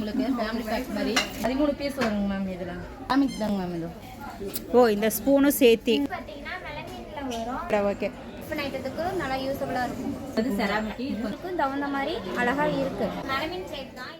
உங்களுக்கு family pack மாதிரி. பதிமூணு பீஸ் வருங்க மேம் இதில். ஃபேமிலிக்கு தாங்க மேம் இது. ஓ இந்த ஸ்பூனும் சேர்த்தி. ஓகே நல்லா யூஸ்ஃபுல்லாக இருக்கும். அது செராமிக்கு தகுந்த மாதிரி அழகா இருக்கு. மெலமின் பிளேட் தான்.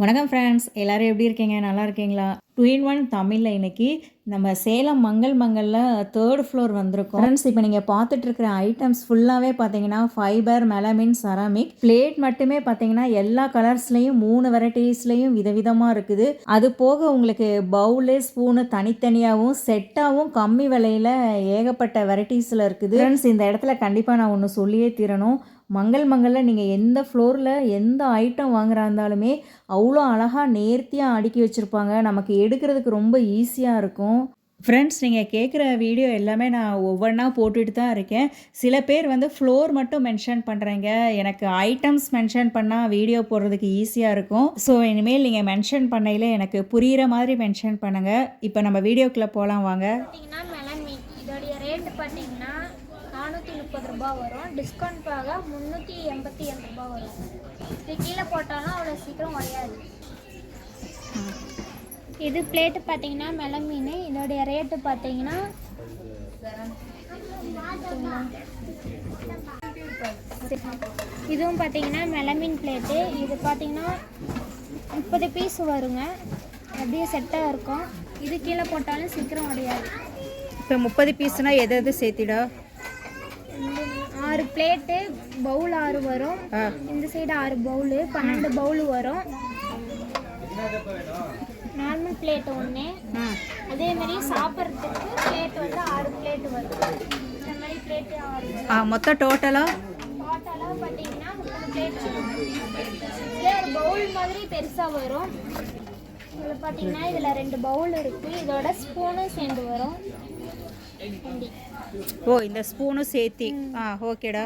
வணக்கம் ஃப்ரெண்ட்ஸ் எல்லோரும் எப்படி இருக்கீங்க? நல்லா இருக்கீங்களா? டூ இன் ஒன் தமிழில் இன்றைக்கி நம்ம சேலம் மங்கள் மங்களில் தேர்ட் ஃப்ளோர் வந்திருக்கோம். ஃப்ரெண்ட்ஸ் இப்போ நீங்கள் பார்த்துட்டு இருக்கிற ஐட்டம்ஸ் ஃபுல்லாகவே பார்த்தீங்கன்னா ஃபைபர் மெலமின் செராமிக் பிளேட் மட்டுமே பார்த்தீங்கன்னா எல்லா கலர்ஸ்லேயும் மூணு வெரைட்டிஸ்லேயும் விதவிதமாக இருக்குது. அது போக உங்களுக்கு பவுலு ஸ்பூனு தனித்தனியாகவும் செட்டாகவும் கம்மி விலையில் ஏகப்பட்ட வெரைட்டிஸில் இருக்குது. ஃப்ரெண்ட்ஸ் இந்த இடத்துல கண்டிப்பாக நான் ஒன்று சொல்லியே தீரணும். மங்கள் மங்களில் நீங்கள் எந்த ஃப்ளோரில் எந்த ஐட்டம் வாங்குறா இருந்தாலுமே அவ்வளோ அழகாக நேர்த்தியாக அடுக்கி வச்சுருப்பாங்க. நமக்கு எடுக்கிறதுக்கு ரொம்ப ஈஸியாக இருக்கும். ஃப்ரெண்ட்ஸ் நீங்கள் கேட்குற வீடியோ எல்லாமே நான் ஒவ்வொன்றா போட்டுட்டு தான் இருக்கேன். சில பேர் வந்து ஃப்ளோர் மட்டும் மென்ஷன் பண்ணுறீங்க எனக்கு ஐட்டம்ஸ் மென்ஷன் பண்ணால் வீடியோ போடுறதுக்கு ஈஸியாக இருக்கும். ஸோ இனிமேல் நீங்கள் மென்ஷன் பண்ணையில் எனக்கு புரிகிற மாதிரி மென்ஷன் பண்ணுங்கள் இப்போ நம்ம வீடியோக்குள்ளே போகலாம் வாங்க பார்த்தீங்கன்னா மெலமின் இதோடைய ரேட் பார்த்தீங்கன்னா நானூற்றி முப்பது ரூபாய் வரும். டிஸ்கவுண்ட் போக முந்நூற்றி எண்பத்தி ஏழு ரூபாய் வரும். இது கீழே போட்டாலும் அவ்வளோ சீக்கிரம் உடையாது. இது பிளேட்டு பார்த்தீங்கன்னா மெலமீன் இதோடைய ரேட்டு பார்த்தீங்கன்னா இதுவும் பார்த்தீங்கன்னா மெலமின் பிளேட்டு இது பார்த்தீங்கன்னா முப்பது பீஸ் வருங்க. அப்படியே செட்டாக இருக்கும். இது கீழே போட்டாலும் சீக்கிரம் உடையாது. இப்போ முப்பது பீஸ்னால் எது எது சேர்த்திடா? ஆறு பிளேட்டு பவுல் ஆறு வரும். இந்த சைடு ஆறு பவுலு பன்னெண்டு பவுல் வரும். நார்மல் பிளேட் ஒன்று அதே மாதிரி சாப்பிட்றதுக்கு பிளேட் வந்து ஆறு பிளேட் வரும். இந்த மாதிரி பிளேட்டு ஆறு ஆ மொத்தம் டோட்டலாக டோட்டலாக பார்த்தீங்கன்னா முப்பது பிளேட் பவுல் மாதிரி பெருசாக வரும். இதில் பார்த்தீங்கன்னா இதில் ரெண்டு பவுல் இருக்குது இதோட ஸ்பூனும் சேர்ந்து வரும். ஓ இந்த ஸ்பூனும் சேர்த்தி. ஆ ஓகேடா.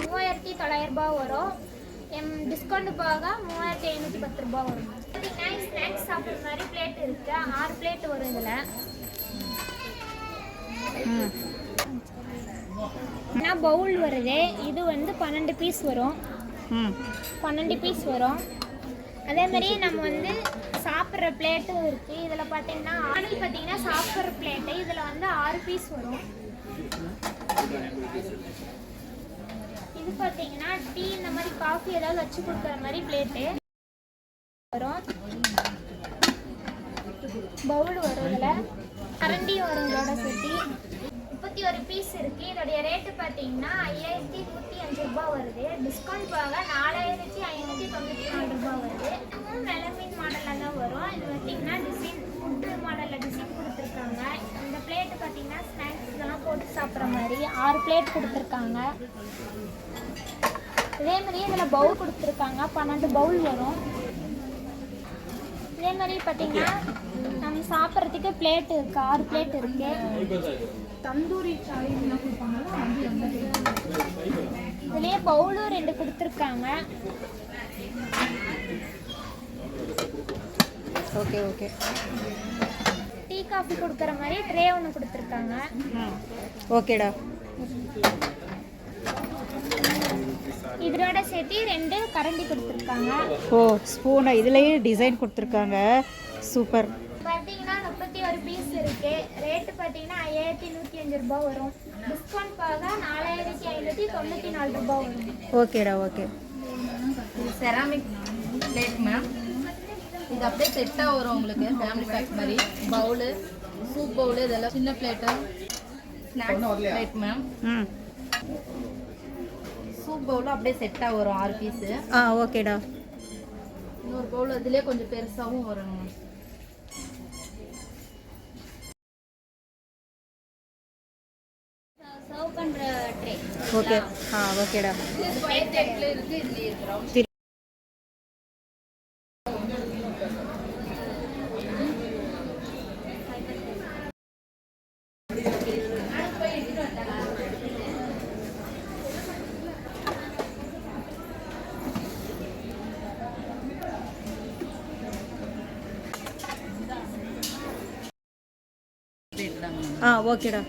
மூவாயிரத்தி தொள்ளாயிரம் ரூபாய் வரும். எம் டிஸ்கவுண்ட் போக மூவாயிரத்தி ஐநூற்றி பத்து ரூபாய் வரும். பார்த்தீங்கன்னா ஸ்நாக்ஸ் சாப்பிட்ற மாதிரி பிளேட் இருக்கு. ஆறு பிளேட் வரும் இதில். ஆனால் பவுல் வருது. இது வந்து பன்னெண்டு பீஸ் வரும். பன்னெண்டு பீஸ் வரும். அதே மாதிரி நம்ம வந்து சாப்பிட்ற பிளேட்டும் இருக்குது இதில் பார்த்தீங்கன்னா ஆணில் பார்த்தீங்கன்னா சாப்பிட்ற பிளேட்டு இதில் வந்து ஆறு பீஸ் வரும். இது பார்த்தீங்கன்னா டீ இந்த மாதிரி காஃபி ஏதாவது வச்சு கொடுக்குற மாதிரி பிளேட்டு வரும். பவுல் வரும் இதில். கரண்டி வரும் இதோட சேர்த்து முப்பத்தி ஒரு பீஸ் இருக்கு. இதோடைய ரேட்டு பார்த்தீங்கன்னா ஐயாயிரத்தி நூற்றி அஞ்சு ரூபாய் வருது. டிஸ்கவுண்ட் போக நாலாயிரத்தி ஐநூற்றி தொண்ணூற்றி நாலு ரூபாய் வருது. இதுவும் மெலமின் மாடலில் தான் வரும். இது பார்த்தீங்கன்னா டிசைன் ஃபுட்டு மாடலில் டிசைன் கொடுத்துருக்காங்க. இந்த பிளேட்டு பார்த்தீங்கன்னா ஸ்நாக்ஸ் இதெல்லாம் போட்டு சாப்பிட்ற மாதிரி ஆறு பிளேட் கொடுத்துருக்காங்க. இதே மாதிரி இதில் பவுல் கொடுத்துருக்காங்க. பன்னெண்டு பவுல் வரும். இதே மாதிரி பார்த்தீங்கன்னா நம்ம சாப்பிட்றதுக்கு பிளேட் இருக்கு. ஆறு பிளேட் இருக்கு. தந்தூரி இதுலயே பவுலும் ரெண்டு கொடுத்துருக்காங்க. Okay okay. டீ காஃபி கொடுக்குற மாதிரி ட்ரே ஒன்று கொடுத்துருக்காங்க. ஓகேடா. இதோட சேர்த்து ரெண்டு கரண்டி கொடுத்துருக்காங்க. ஓ ஸ்பூனை இதுலேயே டிசைன் கொடுத்துருக்காங்க. சூப்பர். பார்த்தீங்கன்னா ஒரு பீஸ் இருக்கு. ரேட்டு பார்த்தீங்கன்னா ஐயாயிரத்தி நூற்றி அஞ்சு ரூபாய் வரும். டிஸ்கவுண்ட் போக நாலாயிரத்தி ஐநூற்றி தொண்ணூற்றி நாலு ரூபாய் வரும். ஓகேடா ஓகே. இது செராமிக் பிளேட் மேம் இது அப்படியே செட்டாக வரும் உங்களுக்கு ஃபேமிலி பேக் மாதிரி. பவுலு சூப் பவுலு இதெல்லாம் சின்ன பிளேட்டு ஸ்நாக்ஸ் பிளேட் மேம் ம். சூப் பவுலு அப்படியே செட்டாக வரும் ஆறு பீஸு ஆ ஓகேடா. இன்னொரு பவுல் அதுலேயே கொஞ்சம் பெருசாகவும் வரும் ஓகே ஆ ஓகேடா ஆ ஓகேடா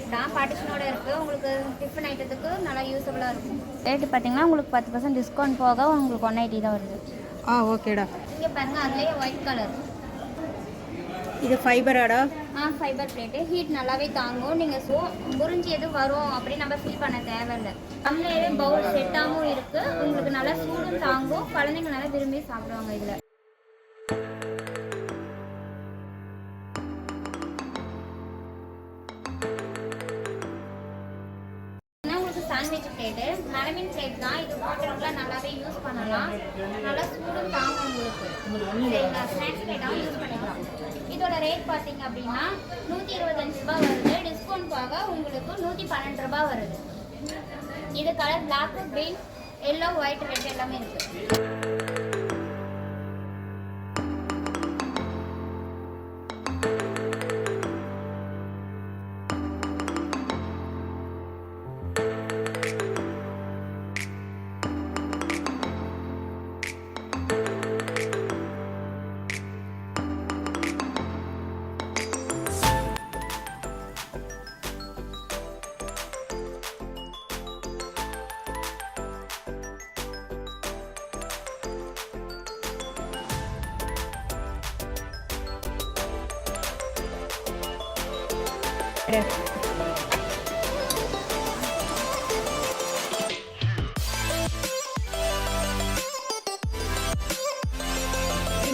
பிளேட் தான் பார்ட்டிஷனோட இருக்குது உங்களுக்கு டிஃபன் ஐட்டத்துக்கு நல்லா யூஸ்ஃபுல்லாக இருக்கும். ரேட்டு பார்த்தீங்கன்னா உங்களுக்கு பத்து பர்சன்ட் டிஸ்கவுண்ட் போக உங்களுக்கு ஒன் எயிட்டி தான் வருது. ஆ ஓகேடா இங்கே பாருங்கள் அதுலேயே ஒயிட் கலர் இது ஃபைபராடா ஆ ஃபைபர் பிளேட்டு ஹீட் நல்லாவே தாங்கும். நீங்கள் சோ முறிஞ்சு எதுவும் வரும் அப்படின்னு நம்ம ஃபீல் பண்ண தேவையில்லை. கம்மியாகவே பவுல் செட்டாகவும் இருக்குது உங்களுக்கு நல்லா சூடும் தாங்கும். குழந்தைங்க நல்லா விரும்பி சாப்பிடுவாங்க இதில். உங்களுக்கு சாண்ட்விச் பிளேட்டு மெலமின் பிளேட் தான். இது போட்டவங்களாம் நல்லாவே யூஸ் பண்ணலாம். நல்லா சூடும் தாங்கும் உங்களுக்கு. சரிங்களா? ஸ்நாக்ஸ் பிளேட்டாகவும் யூஸ் பண்ணிக்கலாம். இதோட ரேட் பார்த்தீங்க அப்படின்னா நூற்றி இருபத்தஞ்சு ரூபா வருது. டிஸ்கவுண்ட் போக உங்களுக்கு நூற்றி பன்னெண்டு ரூபா வருது. இது colour black green yellow white red எல்லாமே இருக்குது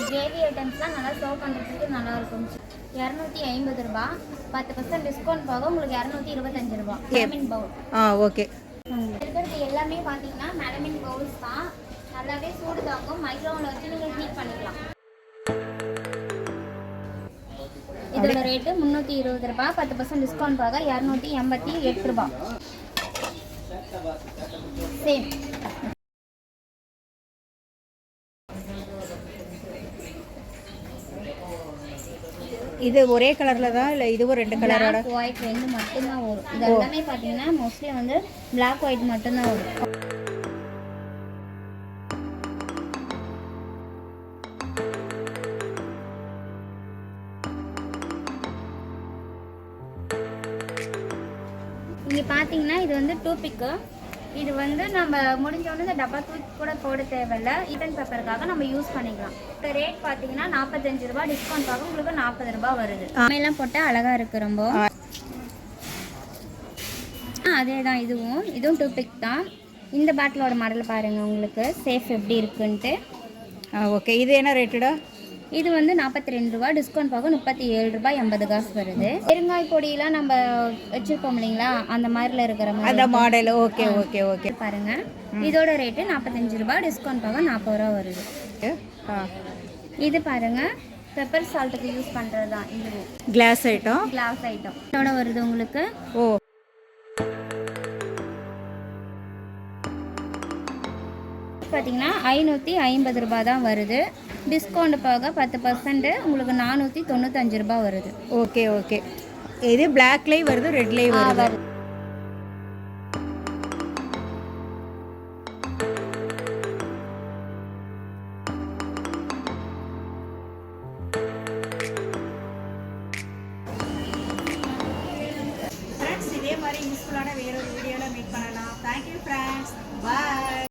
கிரேவி ஐட்டம்ஸ்லாம் நல்லா சர்வ் பண்ணுறதுக்கு நல்லா இருக்கும் இரநூத்தி ஐம்பது ரூபா. பத்து பர்சன்ட் டிஸ்கவுண்ட் போக உங்களுக்கு இரநூத்தி இருபத்தஞ்சு ரூபா. மெலமின் பவுல் ஆ ஓகே இருக்கிறது எல்லாமே பார்த்தீங்கன்னா மெலமின் பவுல்ஸ் தான். நல்லாவே சூடு தாங்கும். மைக்ரோவனில் வச்சு நீங்கள் ஹீட் பண்ணிக்கலாம். இதோட ரேட்டு முந்நூற்றி இருபது ரூபா பத்து பர்சன்ட் டிஸ்கவுண்ட் போக இரநூத்தி எண்பத்தி எட்டு ரூபா சேம். இது ஒரே கலரில் தான் இல்லை இதுவும் ரெண்டு கலரோட ஒயிட் ரெண்டு மட்டும்தான் வரும். இது எல்லாமே பார்த்தீங்கன்னா மோஸ்ட்லி வந்து பிளாக் ஒயிட் மட்டும்தான் வரும். பார்த்தீங்கன்னா இது வந்து டூ பிக்கு இது வந்து நம்ம முடிஞ்ச உடனே இந்த டப்பா தூக்கி கூட போட தேவையில்ல. ஈட்டன் பேப்பருக்காக நம்ம யூஸ் பண்ணிக்கலாம். இந்த ரேட் பார்த்தீங்கன்னா நாற்பத்தஞ்சு ரூபா டிஸ்கவுண்ட்காக உங்களுக்கு நாற்பது ரூபாய் வருது. எல்லாம் போட்டால் அழகாக இருக்கு ரொம்ப. அதே தான் இதுவும். இதுவும் டூ பிக் தான். இந்த பாட்டிலோட மாடல் பாருங்கள் உங்களுக்கு. சேஃப் எப்படி இருக்குன்ட்டு. ஓகே இது என்ன ரேட்டுடா இது வந்து நாற்பத்தி ரெண்டு ரூபா டிஸ்கவுண்ட் போக முப்பத்தி ஏழு ரூபாய் எண்பது காசு வருது. பெருங்காய் பொடியெல்லாம் நம்ம வச்சிருப்போம் இல்லைங்களா? அந்த மாதிரில இருக்கிற அந்த மாதிரி மாடல் ஓகே ஓகே ஓகே பாருங்க. இதோட ரேட்டு நாற்பத்தஞ்சு ரூபாய் டிஸ்கவுண்ட் போக நாற்பது ரூபா வருது. இது பாருங்க. பெப்பர் சால்ட்டுக்கு யூஸ் பண்ணுறது தான் இதுவும் கிளாஸ் ஐட்டம் கிளாஸ் ஐட்டம் இதோட வருது உங்களுக்கு. ஓ. பார்த்தீங்கன்னா ஐநூற்றி ஐம்பது ரூபாய் தான் வருது. டிஸ்கவுண்ட் போக பத்து பர்சன்ட் உங்களுக்கு நானூற்றி தொண்ணூத்தஞ்சு ரூபாய் வருது. ஓகே ஓகே இது பிளாக்லேயும் வருது ரெட்லேயும் வருது.